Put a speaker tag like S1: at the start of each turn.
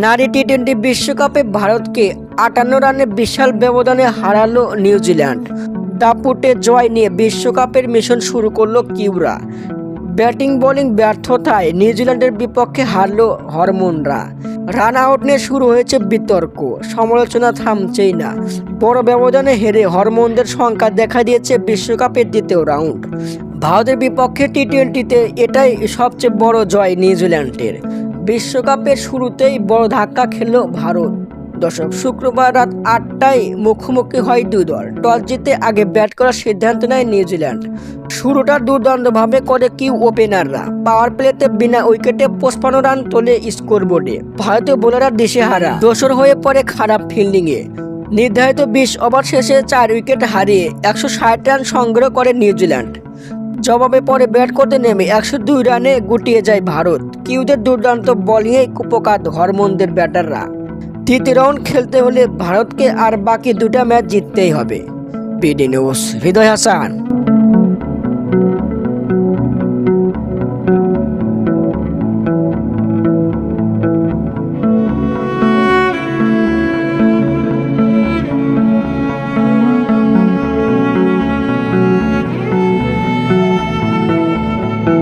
S1: নারী T twenty বিশ্বকাপে ভারতকে আটান্ন রানে বিশাল ব্যবধানে হারালো নিউজিল্যান্ড দাপুটে জয় নিয়ে বিশ্বকাপের মিশন শুরু করল কিউরা। ব্যাটিং, বোলিং ব্যর্থতায় নিউজিল্যান্ডের বিপক্ষে হারলো হরমোনরা। রান আউট নিয়ে শুরু হয়েছে বিতর্ক, সমালোচনা থামছেই না। বড় ব্যবধানে হেরে হরমোনদের সংখ্যা দেখা দিয়েছে বিশ্বকাপের দ্বিতীয় রাউন্ড। ভারতের বিপক্ষে টি টোয়েন্টিতে এটাই সবচেয়ে বড় জয় নিউজিল্যান্ডের বিশ্বকাপের শুরুতেই বড় ধাক্কা খেলল ভারত। দর্শক, শুক্রবার রাত আটটায় মুখোমুখি হয় দুই দল। টস জিতে আগে ব্যাট করার সিদ্ধান্ত নেয় নিউজিল্যান্ড। শুরুটা দুর্দান্তভাবে করে কিউ ওপেনাররা। পাওয়ার প্লেতে বিনা উইকেটে পঁচপান্ন রান তোলে স্কোর বোর্ডে ভারতীয় বোলাররা দিশেহারা। দোসর হয়ে পড়ে খারাপ ফিল্ডিংয়ে। নির্ধারিত বিশ ওভার শেষে চার উইকেট হারিয়ে একশো ষাট রান সংগ্রহ করে নিউজিল্যান্ড। জবাবে পরে ব্যাট করতে নেমে একশো দুই রানে গুটিয়ে যায় ভারত। কিউদের দুর্দান্ত বলিংয়ে কুপকাত হরমন্দের ব্যাটাররা। তৃতীয় রাউন্ড খেলতে হলে ভারতকে আর বাকি দুটা ম্যাচ জিততেই হবে। BD news, Hridoy Hasan.